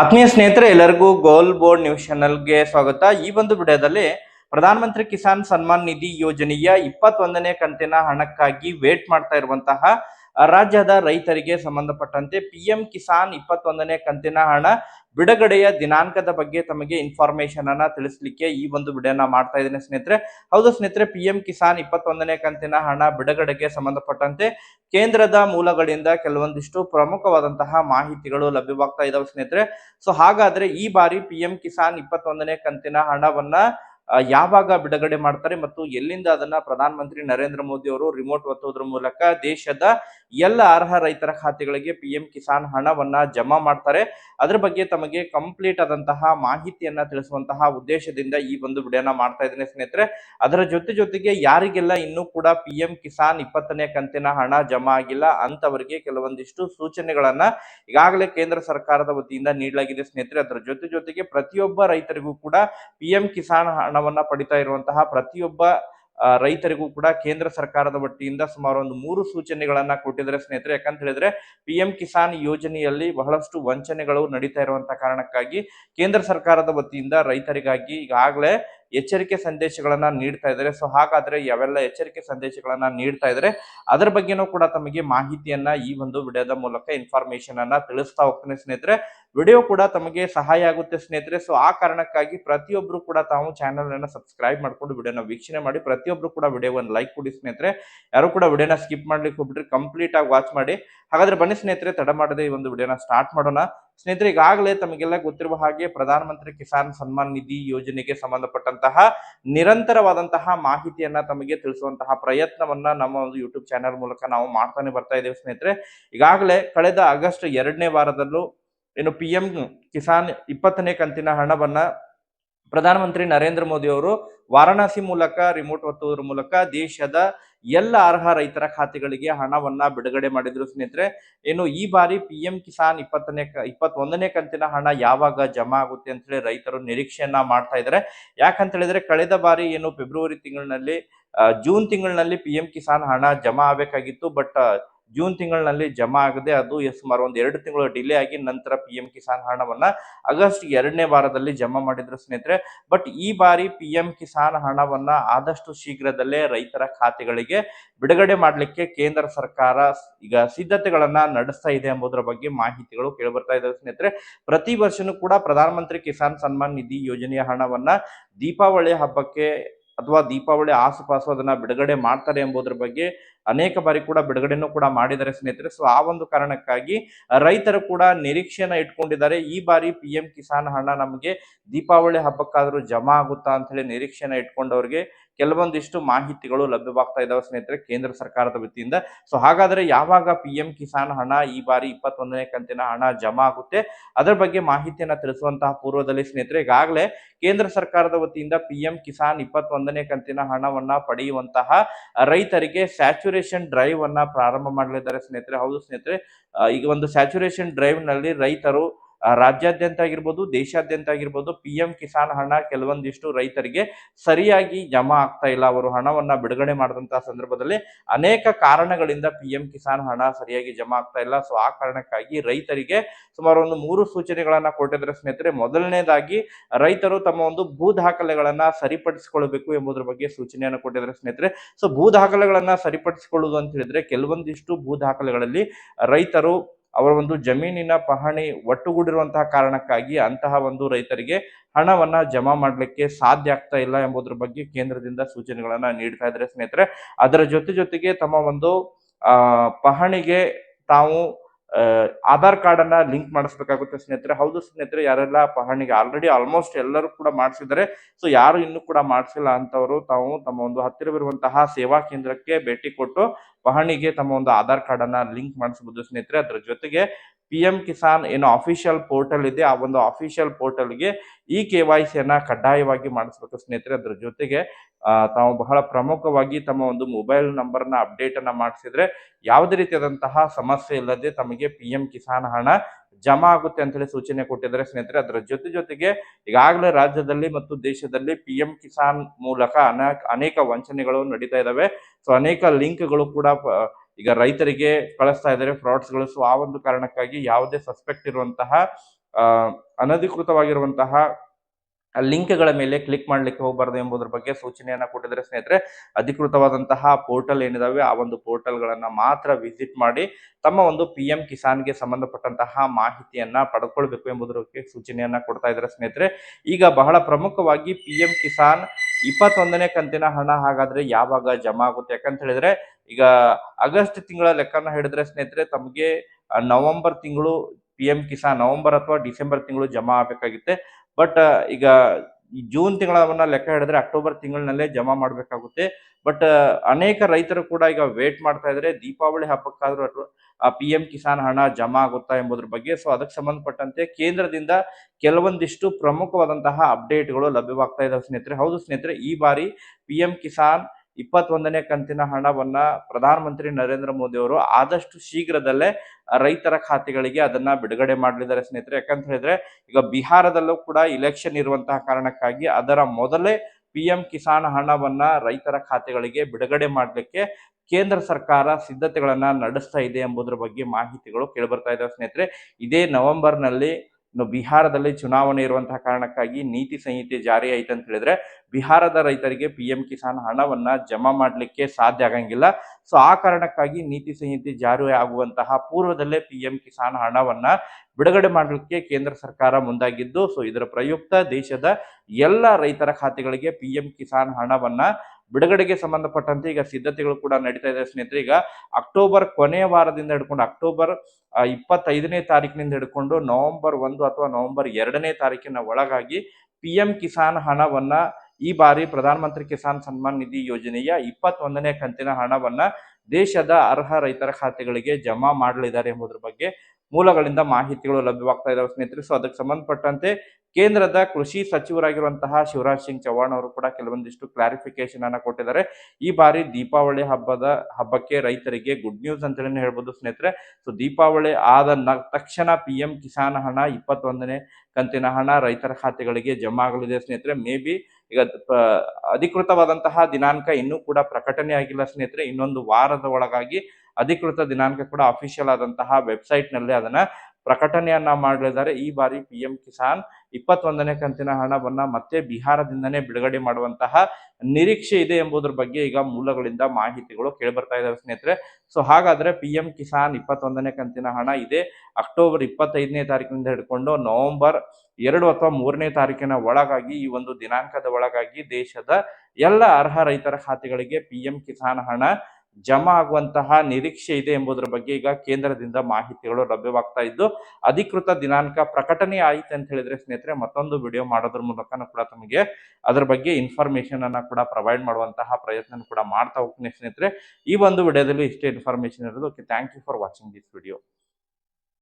ಆತ್ಮೀಯ ಸ್ನೇಹಿತರೆ, ಎಲ್ಲರಿಗೂ ಗೋಲ್ ಬೋರ್ಡ್ ನ್ಯೂಸ್ ಚಾನಲ್ಗೆ ಸ್ವಾಗತ. ಈ ಒಂದು ವಿಡಿಯೋದಲ್ಲಿ ಪ್ರಧಾನಮಂತ್ರಿ ಕಿಸಾನ್ ಸನ್ಮಾನ್ ನಿಧಿ ಯೋಜನೆಯ ಇಪ್ಪತ್ತೊಂದನೇ ಕಂತಿನ ಹಣಕ್ಕಾಗಿ ವೇಟ್ ಮಾಡ್ತಾ ಇರುವಂತಹ ರಾಜ್ಯದ ರೈತರಿಗೆ ಸಂಬಂಧಪಟ್ಟಂತೆ ಪಿ ಎಂ ಕಿಸಾನ್ ಇಪ್ಪತ್ತೊಂದನೇ ಕಂತಿನ ಹಣ ಬಿಡುಗಡೆಯ ದಿನಾಂಕದ ಬಗ್ಗೆ ತಮಗೆ ಇನ್ಫಾರ್ಮೇಶನ್ ಅನ್ನ ತಿಳಿಸ್ಲಿಕ್ಕೆ ಈ ಒಂದು ವಿಡಿಯೋನ ಮಾಡ್ತಾ ಇದ್ದೀನಿ ಸ್ನೇಹಿತರೆ. ಹೌದು ಸ್ನೇಹಿತರೆ ಪಿ ಎಂ ಕಿಸಾನ್ ಇಪ್ಪತ್ತೊಂದನೇ ಕಂತಿನ ಹಣ ಬಿಡುಗಡೆಗೆ ಸಂಬಂಧಪಟ್ಟಂತೆ ಕೇಂದ್ರದ ಮೂಲಗಳಿಂದ ಕೆಲವೊಂದಿಷ್ಟು ಪ್ರಮುಖವಾದಂತಹ ಮಾಹಿತಿಗಳು ಲಭ್ಯವಾಗ್ತಾ ಇದಾವೆ ಸ್ನೇಹಿತರೆ. ಸೊ ಹಾಗಾದ್ರೆ ಈ ಬಾರಿ ಪಿ ಎಂ ಕಿಸಾನ್ ಇಪ್ಪತ್ತೊಂದನೇ ಕಂತಿನ ಹಣವನ್ನ ಯಾವಾಗ ಬಿಡುಗಡೆ ಮಾಡ್ತಾರೆ ಮತ್ತು ಎಲ್ಲಿಂದ ಅದನ್ನ ಪ್ರಧಾನ ಮಂತ್ರಿ ನರೇಂದ್ರ ಮೋದಿ ಅವರು ರಿಮೋಟ್ ಒತ್ತೋದ್ರ ಮೂಲಕ ದೇಶದ ಎಲ್ಲ ಅರ್ಹ ರೈತರ ಖಾತೆಗಳಿಗೆ ಪಿ ಎಂ ಕಿಸಾನ್ ಹಣವನ್ನ ಜಮಾ ಮಾಡ್ತಾರೆ. ಅದ್ರ ಬಗ್ಗೆ ತಮಗೆ ಕಂಪ್ಲೀಟ್ ಆದಂತಹ ಮಾಹಿತಿಯನ್ನ ತಿಳಿಸುವಂತಹ ಉದ್ದೇಶದಿಂದ ಈ ಒಂದು ವಿಡಿಯೋನ ಮಾಡ್ತಾ ಇದ್ದೇನೆ ಸ್ನೇಹಿತರೆ. ಅದರ ಜೊತೆ ಜೊತೆಗೆ ಯಾರಿಗೆಲ್ಲ ಇನ್ನೂ ಕೂಡ ಪಿ ಎಂ ಕಿಸಾನ್ ಇಪ್ಪತ್ತನೇ ಕಂತಿನ ಹಣ ಜಮಾ ಆಗಿಲ್ಲ ಅಂತವರಿಗೆ ಕೆಲವೊಂದಿಷ್ಟು ಸೂಚನೆಗಳನ್ನ ಈಗಾಗಲೇ ಕೇಂದ್ರ ಸರ್ಕಾರದ ವತಿಯಿಂದ ನೀಡಲಾಗಿದೆ ಸ್ನೇಹಿತರೆ. ಅದರ ಜೊತೆ ಜೊತೆಗೆ ಪ್ರತಿಯೊಬ್ಬ ರೈತರಿಗೂ ಕೂಡ ಪಿ ಕಿಸಾನ್ ಕಿಸಾನ್ ಹಣವನ್ನ ಪಡಿತಾ ಇರುವಂತಹ ಪ್ರತಿಯೊಬ್ಬ ರೈತರಿಗೂ ಕೂಡ ಕೇಂದ್ರ ಸರ್ಕಾರದ ವತಿಯಿಂದ ಸುಮಾರು ಒಂದು ಮೂರು ಸೂಚನೆಗಳನ್ನ ಕೊಟ್ಟಿದ್ದಾರೆ ಸ್ನೇಹಿತರೆ. ಯಾಕಂತ ಹೇಳಿದ್ರೆ ಪಿ ಎಂ ಕಿಸಾನ್ ಯೋಜನೆಯಲ್ಲಿ ಬಹಳಷ್ಟು ವಂಚನೆಗಳು ನಡೀತಾ ಇರುವಂತಹ ಕಾರಣಕ್ಕಾಗಿ ಕೇಂದ್ರ ಸರ್ಕಾರದ ವತಿಯಿಂದ ರೈತರಿಗಾಗಿ ಈಗಾಗಲೇ ಎಚ್ಚರಿಕೆ ಸಂದೇಶಗಳನ್ನ ನೀಡ್ತಾ ಇದ್ದಾರೆ. ಸೊ ಹಾಗಾದ್ರೆ ಯಾವೆಲ್ಲ ಎಚ್ಚರಿಕೆ ಸಂದೇಶಗಳನ್ನ ನೀಡ್ತಾ ಇದ್ದಾರೆ, ಅದರ ಬಗ್ಗೆನೂ ಕೂಡ ತಮಗೆ ಮಾಹಿತಿಯನ್ನ ಈ ಒಂದು ವಿಡಿಯೋದ ಮೂಲಕ ಇನ್ಫಾರ್ಮೇಶನ್ ಅನ್ನ ತಿಳಿಸ್ತಾ ಹೋಗ್ತೇನೆ ಸ್ನೇಹಿತರೆ. ವಿಡಿಯೋ ಕೂಡ ತಮಗೆ ಸಹಾಯ ಆಗುತ್ತೆ ಸ್ನೇಹಿತರೆ. ಸೊ ಆ ಕಾರಣಕ್ಕಾಗಿ ಪ್ರತಿಯೊಬ್ರು ಕೂಡ ತಾವು ಚಾನೆಲ್ ಅನ್ನ ಸಬ್ಸ್ಕ್ರೈಬ್ ಮಾಡ್ಕೊಂಡು ವಿಡಿಯೋನ ವೀಕ್ಷಣೆ ಮಾಡಿ, ಪ್ರತಿಯೊಬ್ರು ಕೂಡ ವಿಡಿಯೋ ಒಂದು ಲೈಕ್ ಕೊಡಿ ಸ್ನೇಹಿತರೆ. ಯಾರು ಕೂಡ ವಿಡಿಯೋನ ಸ್ಕಿಪ್ ಮಾಡ್ಲಿಕ್ಕೆ ಹೋಗ್ಬಿಟ್ರೆ ಕಂಪ್ಲೀಟ್ ಆಗಿ ವಾಚ್ ಮಾಡಿ. ಹಾಗಾದ್ರೆ ಬನ್ನಿ ಸ್ನೇಹಿತರೆ, ತಡ ಮಾಡದೆ ಈ ಒಂದು ವಿಡಿಯೋನ ಸ್ಟಾರ್ಟ್ ಮಾಡೋಣ. ಸ್ನೇಹಿತರೆ, ಈಗಾಗಲೇ ತಮಗೆಲ್ಲ ಗೊತ್ತಿರುವ ಹಾಗೆ ಪ್ರಧಾನಮಂತ್ರಿ ಕಿಸಾನ್ ಸನ್ಮಾನ್ ನಿಧಿ ಯೋಜನೆಗೆ ಸಂಬಂಧಪಟ್ಟಂತಹ ನಿರಂತರವಾದಂತಹ ಮಾಹಿತಿಯನ್ನ ತಮಗೆ ತಿಳಿಸುವಂತಹ ಪ್ರಯತ್ನವನ್ನ ನಮ್ಮ ಒಂದು ಯೂಟ್ಯೂಬ್ ಚಾನೆಲ್ ಮೂಲಕ ನಾವು ಮಾಡ್ತಾನೆ ಬರ್ತಾ ಇದ್ದೇವೆ ಸ್ನೇಹಿತರೆ. ಈಗಾಗಲೇ ಕಳೆದ ಆಗಸ್ಟ್ ಎರಡನೇ ವಾರದಲ್ಲೂ ಏನು ಪಿ ಕಿಸಾನ್ ಇಪ್ಪತ್ತನೇ ಕಂತಿನ ಹಣವನ್ನ ಪ್ರಧಾನಮಂತ್ರಿ ನರೇಂದ್ರ ಮೋದಿ ಅವರು ವಾರಾಣಸಿ ಮೂಲಕ ರಿಮೋಟ್ ಒತ್ತುವುದರ ಮೂಲಕ ದೇಶದ ಎಲ್ಲ ಅರ್ಹ ರೈತರ ಖಾತೆಗಳಿಗೆ ಹಣವನ್ನ ಬಿಡುಗಡೆ ಮಾಡಿದ್ರು ಸ್ನೇಹಿತರೆ. ಏನು ಈ ಬಾರಿ ಪಿ ಎಂ ಕಿಸಾನ್ ಇಪ್ಪತ್ತನೇ ಇಪ್ಪತ್ತೊಂದನೇ ಕಂತಿನ ಹಣ ಯಾವಾಗ ಜಮಾ ಆಗುತ್ತೆ ಅಂತ ಹೇಳಿ ರೈತರು ನಿರೀಕ್ಷೆಯನ್ನ ಮಾಡ್ತಾ ಇದ್ದಾರೆ. ಯಾಕಂತ ಹೇಳಿದ್ರೆ ಕಳೆದ ಬಾರಿ ಏನು ಫೆಬ್ರವರಿ ತಿಂಗಳಿನಲ್ಲಿ ಜೂನ್ ತಿಂಗಳಿನಲ್ಲಿ ಪಿ ಕಿಸಾನ್ ಹಣ ಜಮಾ ಆಗಬೇಕಾಗಿತ್ತು. ಬಟ್ ಜೂನ್ ತಿಂಗಳಿನಲ್ಲಿ ಜಮಾ ಆಗದೆ ಅದು ಸುಮಾರು ಒಂದು ಎರಡು ತಿಂಗಳು ಡಿಲೇ ಆಗಿ ನಂತರ ಪಿ ಎಂ ಕಿಸಾನ್ ಹಣವನ್ನ ಆಗಸ್ಟ್ ಎರಡನೇ ವಾರದಲ್ಲಿ ಜಮಾ ಮಾಡಿದ್ರು ಸ್ನೇಹಿತರೆ. ಬಟ್ ಈ ಬಾರಿ ಪಿ ಎಂ ಕಿಸಾನ್ ಹಣವನ್ನ ಆದಷ್ಟು ಶೀಘ್ರದಲ್ಲೇ ರೈತರ ಖಾತೆಗಳಿಗೆ ಬಿಡುಗಡೆ ಮಾಡಲಿಕ್ಕೆ ಕೇಂದ್ರ ಸರ್ಕಾರ ಈಗ ಸಿದ್ಧತೆಗಳನ್ನ ನಡೆಸ್ತಾ ಇದೆ ಎಂಬುದರ ಬಗ್ಗೆ ಮಾಹಿತಿಗಳು ಕೇಳಿಬರ್ತಾ ಇದಾವೆ ಸ್ನೇಹಿತರೆ. ಪ್ರತಿ ವರ್ಷನೂ ಕೂಡ ಪ್ರಧಾನಮಂತ್ರಿ ಕಿಸಾನ್ ಸನ್ಮಾನ್ ನಿಧಿ ಯೋಜನೆಯ ಹಣವನ್ನ ದೀಪಾವಳಿ ಹಬ್ಬಕ್ಕೆ ಅಥವಾ ದೀಪಾವಳಿ ಆಸುಪಾಸು ಅದನ್ನ ಬಿಡುಗಡೆ ಮಾಡ್ತಾರೆ ಎಂಬುದರ ಬಗ್ಗೆ ಅನೇಕ ಬಾರಿ ಕೂಡ ಬಿಡುಗಡೆನೂ ಕೂಡ ಮಾಡಿದ್ದಾರೆ ಸ್ನೇಹಿತರೆ. ಸೊ ಆ ಒಂದು ಕಾರಣಕ್ಕಾಗಿ ರೈತರು ಕೂಡ ನಿರೀಕ್ಷೆನ ಇಟ್ಕೊಂಡಿದ್ದಾರೆ. ಈ ಬಾರಿ ಪಿ ಕಿಸಾನ್ ಹಣ ನಮಗೆ ದೀಪಾವಳಿ ಹಬ್ಬಕ್ಕಾದರೂ ಜಮಾ ಆಗುತ್ತಾ ಅಂತ ಹೇಳಿ ನಿರೀಕ್ಷೆನ ಇಟ್ಕೊಂಡವ್ರಿಗೆ ಕೆಲವೊಂದಿಷ್ಟು ಮಾಹಿತಿಗಳು ಲಭ್ಯವಾಗ್ತಾ ಇದಾವೆ ಸ್ನೇಹಿತರೆ ಕೇಂದ್ರ ಸರ್ಕಾರದ ವತಿಯಿಂದ. ಸೊ ಹಾಗಾದ್ರೆ ಯಾವಾಗ ಪಿ ಕಿಸಾನ್ ಹಣ ಈ ಬಾರಿ ಇಪ್ಪತ್ತೊಂದನೇ ಕಂತಿನ ಹಣ ಜಮಾ ಆಗುತ್ತೆ? ಅದರ ಬಗ್ಗೆ ಮಾಹಿತಿಯನ್ನ ತಿಳಿಸುವಂತಹ ಪೂರ್ವದಲ್ಲಿ ಸ್ನೇಹಿತರೆ, ಈಗಾಗಲೇ ಕೇಂದ್ರ ಸರ್ಕಾರದ ವತಿಯಿಂದ ಪಿ ಎಂ ಕಿಸಾನ್ ಇಪ್ಪತ್ತೊಂದನೇ ಕಂತಿನ ಹಣವನ್ನ ಪಡೆಯುವಂತಹ ರೈತರಿಗೆ ಸ್ಯಾಚುರೇಷನ್ ಡ್ರೈವ್ ಅನ್ನ ಪ್ರಾರಂಭ ಮಾಡಲಿದ್ದಾರೆ ಸ್ನೇಹಿತರೆ. ಹೌದು ಸ್ನೇಹಿತರೆ ಈಗ ಒಂದು ಸ್ಯಾಚುರೇಷನ್ ಡ್ರೈವ್ನಲ್ಲಿ ರೈತರು ರಾಜ್ಯಾದ್ಯಂತ ಆಗಿರ್ಬೋದು, ದೇಶಾದ್ಯಂತ ಆಗಿರ್ಬೋದು ಪಿ ಎಂ ಕಿಸಾನ್ ಹಣ ಕೆಲವೊಂದಿಷ್ಟು ರೈತರಿಗೆ ಸರಿಯಾಗಿ ಜಮಾ ಆಗ್ತಾ ಇಲ್ಲ. ಅವರು ಹಣವನ್ನ ಬಿಡುಗಡೆ ಮಾಡಿದಂತಹ ಸಂದರ್ಭದಲ್ಲಿ ಅನೇಕ ಕಾರಣಗಳಿಂದ ಪಿ ಎಂ ಕಿಸಾನ್ ಹಣ ಸರಿಯಾಗಿ ಜಮಾ ಆಗ್ತಾ ಇಲ್ಲ. ಸೊ ಆ ಕಾರಣಕ್ಕಾಗಿ ರೈತರಿಗೆ ಸುಮಾರು ಒಂದು ಮೂರು ಸೂಚನೆಗಳನ್ನ ಕೊಟ್ಟಿದ್ರೆ ಸ್ನೇಹಿತರೆ. ಮೊದಲನೇದಾಗಿ, ರೈತರು ತಮ್ಮ ಒಂದು ಭೂ ದಾಖಲೆಗಳನ್ನ ಸರಿಪಡಿಸಿಕೊಳ್ಳಬೇಕು ಎಂಬುದರ ಬಗ್ಗೆ ಸೂಚನೆಯನ್ನು ಕೊಟ್ಟಿದ್ದಾರೆ ಸ್ನೇಹಿತರೆ. ಸೊ ಭೂ ದಾಖಲೆಗಳನ್ನ ಸರಿಪಡಿಸಿಕೊಳ್ಳುವುದು ಅಂತ ಹೇಳಿದ್ರೆ, ಕೆಲವೊಂದಿಷ್ಟು ಭೂ ದಾಖಲೆಗಳಲ್ಲಿ ರೈತರು ಅವರ ಒಂದು ಜಮೀನಿನ ಪಹಣಿ ಒಟ್ಟುಗೂಡಿರುವಂತಹ ಕಾರಣಕ್ಕಾಗಿ ಅಂತಹ ಒಂದು ರೈತರಿಗೆ ಹಣವನ್ನ ಜಮಾ ಮಾಡಲಿಕ್ಕೆ ಸಾಧ್ಯ ಆಗ್ತಾ ಇಲ್ಲ ಎಂಬುದರ ಬಗ್ಗೆ ಕೇಂದ್ರದಿಂದ ಸೂಚನೆಗಳನ್ನ ನೀಡ್ತಾ ಇದ್ದಾರೆ ಸ್ನೇಹಿತರೆ. ಅದರ ಜೊತೆ ಜೊತೆಗೆ ತಮ್ಮ ಒಂದು ಪಹಣಿಗೆ ತಾವು ಆಧಾರ್ ಕಾರ್ಡ್ ಅನ್ನ ಲಿಂಕ್ ಮಾಡಿಸ್ಬೇಕಾಗುತ್ತೆ ಸ್ನೇಹಿತರೆ. ಹೌದು ಸ್ನೇಹಿತರೆ, ಯಾರೆಲ್ಲ ಪಹಣಿಗೆ ಆಲ್ರೆಡಿ ಆಲ್ಮೋಸ್ಟ್ ಎಲ್ಲರೂ ಕೂಡ ಮಾಡಿಸಿದ್ದಾರೆ. ಸೊ ಯಾರು ಇನ್ನೂ ಕೂಡ ಮಾಡಿಸಿಲ್ಲ ಅಂತವರು ತಾವು ತಮ್ಮ ಒಂದು ಹತ್ತಿರವಿರುವಂತಹ ಸೇವಾ ಕೇಂದ್ರಕ್ಕೆ ಭೇಟಿ ಕೊಟ್ಟು ಪಹಣಿಗೆ ತಮ್ಮ ಒಂದು ಆಧಾರ್ ಕಾರ್ಡ್ ಅನ್ನ ಲಿಂಕ್ ಮಾಡಿಸಬಹುದು ಸ್ನೇಹಿತರೆ. ಅದರ ಜೊತೆಗೆ ಪಿ ಎಂ ಕಿಸಾನ್ ಏನು ಅಫಿಷಿಯಲ್ ಪೋರ್ಟಲ್ ಇದೆ, ಆ ಒಂದು ಅಫಿಷಿಯಲ್ ಪೋರ್ಟಲ್ಗೆ ಈ ಕೆ ವೈ ಸಿಯನ್ನು ಕಡ್ಡಾಯವಾಗಿ ಮಾಡಿಸ್ಬೇಕು ಸ್ನೇಹಿತರೆ. ಅದ್ರ ಜೊತೆಗೆ ತಾವು ಬಹಳ ಪ್ರಮುಖವಾಗಿ ತಮ್ಮ ಒಂದು ಮೊಬೈಲ್ ನಂಬರ್ನ ಅಪ್ಡೇಟ್ ಅನ್ನ ಮಾಡಿಸಿದ್ರೆ ಯಾವುದೇ ರೀತಿಯಾದಂತಹ ಸಮಸ್ಯೆ ಇಲ್ಲದೆ ತಮಗೆ ಪಿ ಎಂ ಕಿಸಾನ್ ಹಣ ಜಮಾ ಆಗುತ್ತೆ ಅಂತ ಹೇಳಿ ಸೂಚನೆ ಕೊಟ್ಟಿದ್ದಾರೆ ಸ್ನೇಹಿತರೆ. ಅದರ ಜೊತೆ ಜೊತೆಗೆ ಈಗಾಗಲೇ ರಾಜ್ಯದಲ್ಲಿ ಮತ್ತು ದೇಶದಲ್ಲಿ ಪಿ ಎಂ ಕಿಸಾನ್ ಮೂಲಕ ಅನೇಕ ಅನೇಕ ವಂಚನೆಗಳು ನಡೀತಾ ಇದ್ದಾವೆ ಸೊ ಅನೇಕ ಲಿಂಕ್ಗಳು ಕೂಡ ಈಗ ರೈತರಿಗೆ ಕಳಿಸ್ತಾ ಇದ್ದಾರೆ ಫ್ರಾಡ್ಸ್ಗಳು ಸೊ ಆ ಒಂದು ಕಾರಣಕ್ಕಾಗಿ ಯಾವುದೇ ಸಸ್ಪೆಕ್ಟ್ ಇರುವಂತಹ ಅನಧಿಕೃತವಾಗಿರುವಂತಹ ಲಿಂಕ್ಗಳ ಮೇಲೆ ಕ್ಲಿಕ್ ಮಾಡ್ಲಿಕ್ಕೆ ಹೋಗಬಾರ್ದು ಎಂಬುದರ ಬಗ್ಗೆ ಸೂಚನೆಯನ್ನ ಕೊಟ್ಟಿದ್ದಾರೆ ಸ್ನೇಹಿತರೆ. ಅಧಿಕೃತವಾದಂತಹ ಪೋರ್ಟಲ್ ಏನಿದಾವೆ, ಆ ಒಂದು ಪೋರ್ಟಲ್ಗಳನ್ನ ಮಾತ್ರ ವಿಸಿಟ್ ಮಾಡಿ ತಮ್ಮ ಒಂದು ಪಿ ಎಂ ಕಿಸಾನ್ಗೆ ಸಂಬಂಧಪಟ್ಟಂತಹ ಮಾಹಿತಿಯನ್ನ ಪಡ್ಕೊಳ್ಬೇಕು ಎಂಬುದರ ಬಗ್ಗೆ ಸೂಚನೆಯನ್ನ ಕೊಡ್ತಾ ಇದ್ದಾರೆ ಸ್ನೇಹಿತರೆ. ಈಗ ಬಹಳ ಪ್ರಮುಖವಾಗಿ ಪಿ ಎಂ ಕಿಸಾನ್ ಇಪ್ಪತ್ತೊಂದನೇ ಕಂತಿನ ಹಣ ಹಾಗಾದ್ರೆ ಯಾವಾಗ ಜಮಾ ಆಗುತ್ತೆ ಯಾಕಂತ ಹೇಳಿದ್ರೆ ಈಗ ಆಗಸ್ಟ್ ತಿಂಗಳ ಲೆಕ್ಕನ ಹಿಡಿದ್ರೆ ಸ್ನೇಹಿತರೆ, ತಮಗೆ ನವೆಂಬರ್ ತಿಂಗಳು ಪಿ ಎಂ ಕಿಸಾನ್ ನವೆಂಬರ್ ಅಥವಾ ಡಿಸೆಂಬರ್ ತಿಂಗಳು ಜಮಾ ಆಗಬೇಕಾಗುತ್ತೆ. ಬಟ್ ಈಗ ಜೂನ್ ತಿಂಗಳವನ್ನ ಲೆಕ್ಕ ಹಿಡಿದ್ರೆ ಅಕ್ಟೋಬರ್ ತಿಂಗಳಿನಲ್ಲೇ ಜಮಾ ಮಾಡಬೇಕಾಗುತ್ತೆ. ಬಟ್ ಅನೇಕ ರೈತರು ಕೂಡ ಈಗ ವೇಟ್ ಮಾಡ್ತಾ ಇದ್ರೆ. ದೀಪಾವಳಿ ಹಬ್ಬಕ್ಕಾದ್ರೂ ಆ ಪಿ ಎಂ ಕಿಸಾನ್ ಹಣ ಜಮಾ ಆಗುತ್ತಾ ಎಂಬುದ್ರ ಬಗ್ಗೆ. ಸೊ ಅದಕ್ಕೆ ಸಂಬಂಧಪಟ್ಟಂತೆ ಕೇಂದ್ರದಿಂದ ಕೆಲವೊಂದಿಷ್ಟು ಪ್ರಮುಖವಾದಂತಹ ಅಪ್ಡೇಟ್ಗಳು ಲಭ್ಯವಾಗ್ತಾ ಇದಾವೆ ಸ್ನೇಹಿತರೆ. ಹೌದು ಸ್ನೇಹಿತರೆ, ಈ ಬಾರಿ ಪಿ ಕಿಸಾನ್ ಇಪ್ಪತ್ತೊಂದನೇ ಕಂತಿನ ಹಣವನ್ನ ಪ್ರಧಾನಮಂತ್ರಿ ನರೇಂದ್ರ ಮೋದಿ ಅವರು ಆದಷ್ಟು ಶೀಘ್ರದಲ್ಲೇ ರೈತರ ಖಾತೆಗಳಿಗೆ ಅದನ್ನ ಬಿಡುಗಡೆ ಮಾಡಲಿದ್ದಾರೆ ಸ್ನೇಹಿತರೆ. ಯಾಕಂತ ಹೇಳಿದ್ರೆ ಈಗ ಬಿಹಾರದಲ್ಲೂ ಕೂಡ ಇಲೆಕ್ಷನ್ ಇರುವಂತಹ ಕಾರಣಕ್ಕಾಗಿ ಅದರ ಮೊದಲೇ ಪಿ ಕಿಸಾನ್ ಹಣವನ್ನ ರೈತರ ಖಾತೆಗಳಿಗೆ ಬಿಡುಗಡೆ ಮಾಡಲಿಕ್ಕೆ ಕೇಂದ್ರ ಸರ್ಕಾರ ಸಿದ್ಧತೆಗಳನ್ನ ನಡೆಸ್ತಾ ಇದೆ ಎಂಬುದರ ಬಗ್ಗೆ ಮಾಹಿತಿಗಳು ಕೇಳಿಬರ್ತಾ ಇದಾವೆ ಸ್ನೇಹಿತರೆ. ಇದೇ ನವೆಂಬರ್ನಲ್ಲಿ ಇನ್ನು ಬಿಹಾರದಲ್ಲಿ ಚುನಾವಣೆ ಇರುವಂತಹ ಕಾರಣಕ್ಕಾಗಿ ನೀತಿ ಸಂಹಿತೆ ಜಾರಿ ಆಯ್ತು ಅಂತ ಹೇಳಿದ್ರೆ ಬಿಹಾರದ ರೈತರಿಗೆ ಪಿ ಎಂ ಕಿಸಾನ್ ಹಣವನ್ನ ಜಮಾ ಮಾಡಲಿಕ್ಕೆ ಸಾಧ್ಯ ಆಗಂಗಿಲ್ಲ. ಸೊ ಆ ಕಾರಣಕ್ಕಾಗಿ ನೀತಿ ಸಂಹಿತೆ ಜಾರಿ ಆಗುವಂತಹ ಪೂರ್ವದಲ್ಲೇ ಪಿ ಎಂ ಕಿಸಾನ್ ಹಣವನ್ನ ಬಿಡುಗಡೆ ಮಾಡಲಿಕ್ಕೆ ಕೇಂದ್ರ ಸರ್ಕಾರ ಮುಂದಾಗಿದ್ದು ಸೊ ಇದರ ಪ್ರಯುಕ್ತ ದೇಶದ ಎಲ್ಲ ರೈತರ ಖಾತೆಗಳಿಗೆ ಪಿ ಎಂ ಕಿಸಾನ್ ಹಣವನ್ನ ಬಿಡುಗಡೆಗೆ ಸಂಬಂಧಪಟ್ಟಂತೆ ಈಗ ಸಿದ್ಧತೆಗಳು ಕೂಡ ನಡೀತಾ ಇದೆ ಸ್ನೇಹಿತರೆ. ಈಗ ಅಕ್ಟೋಬರ್ ಕೊನೆಯ ವಾರದಿಂದ ಹಿಡ್ಕೊಂಡು ಅಕ್ಟೋಬರ್ ಇಪ್ಪತ್ತೈದನೇ ತಾರೀಕಿನಿಂದ ಹಿಡ್ಕೊಂಡು ನವೆಂಬರ್ ಒಂದು ಅಥವಾ ನವೆಂಬರ್ ಎರಡನೇ ತಾರೀಕಿನ ಒಳಗಾಗಿ ಪಿ ಕಿಸಾನ್ ಹಣವನ್ನ ಈ ಬಾರಿ ಪ್ರಧಾನಮಂತ್ರಿ ಕಿಸಾನ್ ಸನ್ಮಾನ್ ನಿಧಿ ಯೋಜನೆಯ ಇಪ್ಪತ್ತೊಂದನೇ ಕಂತಿನ ಹಣವನ್ನ ದೇಶದ ಅರ್ಹ ರೈತರ ಖಾತೆಗಳಿಗೆ ಜಮಾ ಮಾಡಲಿದ್ದಾರೆ ಎಂಬುದರ ಬಗ್ಗೆ ಮೂಲಗಳಿಂದ ಮಾಹಿತಿಗಳು ಲಭ್ಯವಾಗ್ತಾ ಇದಾವೆ ಸ್ನೇಹಿತರೆ. ಸೊ ಅದಕ್ಕೆ ಸಂಬಂಧಪಟ್ಟಂತೆ ಕೇಂದ್ರದ ಕೃಷಿ ಸಚಿವರಾಗಿರುವಂತಹ ಶಿವರಾಜ್ ಸಿಂಗ್ ಚೌಹಾಣ್ ಅವರು ಕೂಡ ಕೆಲವೊಂದಿಷ್ಟು ಕ್ಲಾರಿಫಿಕೇಶನ್ ಅನ್ನ ಕೊಟ್ಟಿದ್ದಾರೆ. ಈ ಬಾರಿ ದೀಪಾವಳಿ ಹಬ್ಬದ ಹಬ್ಬಕ್ಕೆ ರೈತರಿಗೆ ಗುಡ್ ನ್ಯೂಸ್ ಅಂತೇಳಿ ಹೇಳ್ಬೋದು ಸ್ನೇಹಿತರೆ. ಸೊ ದೀಪಾವಳಿ ಆದ ತಕ್ಷಣ ಪಿ ಕಿಸಾನ್ ಹಣ ಇಪ್ಪತ್ತೊಂದನೇ ಕಂತಿನ ಹಣ ರೈತರ ಖಾತೆಗಳಿಗೆ ಜಮಾ ಆಗಲಿದೆ ಸ್ನೇಹಿತರೆ. ಮೇ ಬಿ ಈಗ ಅಧಿಕೃತವಾದಂತಹ ದಿನಾಂಕ ಇನ್ನೂ ಕೂಡ ಪ್ರಕಟಣೆ ಆಗಿಲ್ಲ ಸ್ನೇಹಿತರೆ. ಇನ್ನೊಂದು ವಾರದ ಒಳಗಾಗಿ ಅಧಿಕೃತ ದಿನಾಂಕ ಕೂಡ ಅಫಿಷಿಯಲ್ ಆದಂತಹ ವೆಬ್ಸೈಟ್ನಲ್ಲಿ ಅದನ್ನ ಪ್ರಕಟಣೆಯನ್ನ ಮಾಡಲಿದ್ದಾರೆ. ಈ ಬಾರಿ ಪಿ ಎಂ ಕಿಸಾನ್ ಇಪ್ಪತ್ತೊಂದನೇ ಕಂತಿನ ಹಣವನ್ನ ಮತ್ತೆ ಬಿಹಾರದಿಂದನೇ ಬಿಡುಗಡೆ ಮಾಡುವಂತಹ ನಿರೀಕ್ಷೆ ಇದೆ ಎಂಬುದರ ಬಗ್ಗೆ ಈಗ ಮೂಲಗಳಿಂದ ಮಾಹಿತಿಗಳು ಕೇಳಿಬರ್ತಾ ಇದಾವೆ ಸ್ನೇಹಿತರೆ. ಸೊ ಹಾಗಾದ್ರೆ ಪಿ ಎಂ ಕಿಸಾನ್ ಇಪ್ಪತ್ತೊಂದನೇ ಕಂತಿನ ಹಣ ಇದೆ. ಅಕ್ಟೋಬರ್ ಇಪ್ಪತ್ತೈದನೇ ತಾರೀಕಿನಿಂದ ಹಿಡ್ಕೊಂಡು ನವೆಂಬರ್ ಎರಡು ಅಥವಾ ಮೂರನೇ ತಾರೀಕಿನ ಒಳಗಾಗಿ ಈ ಒಂದು ದಿನಾಂಕದ ಒಳಗಾಗಿ ದೇಶದ ಎಲ್ಲ ಅರ್ಹ ರೈತರ ಖಾತೆಗಳಿಗೆ ಪಿ ಕಿಸಾನ್ ಹಣ ಜಮಾ ಆಗುವಂತಹ ನಿರೀಕ್ಷೆ ಇದೆ ಎಂಬುದರ ಬಗ್ಗೆ ಈಗ ಕೇಂದ್ರದಿಂದ ಮಾಹಿತಿಗಳು ಲಭ್ಯವಾಗ್ತಾ ಇದ್ದು, ಅಧಿಕೃತ ದಿನಾಂಕ ಪ್ರಕಟಣೆ ಆಯಿತು ಅಂತ ಹೇಳಿದ್ರೆ ಸ್ನೇಹಿತರೆ, ಮತ್ತೊಂದು ವಿಡಿಯೋ ಮಾಡೋದ್ರ ಮೂಲಕನೂ ಕೂಡ ತಮಗೆ ಅದರ ಬಗ್ಗೆ ಇನ್ಫಾರ್ಮೇಶನ್ ಅನ್ನ ಕೂಡ ಪ್ರೊವೈಡ್ ಮಾಡುವಂತಹ ಪ್ರಯತ್ನ ಕೂಡ ಮಾಡ್ತಾ ಹೋಗ್ತೀನಿ ಸ್ನೇಹಿತರೆ. ಈ ಒಂದು ವಿಡಿಯೋದಲ್ಲಿ ಇಷ್ಟೇ ಇನ್ಫಾರ್ಮೇಶನ್ ಇರೋದು. Okay thank you for watching this video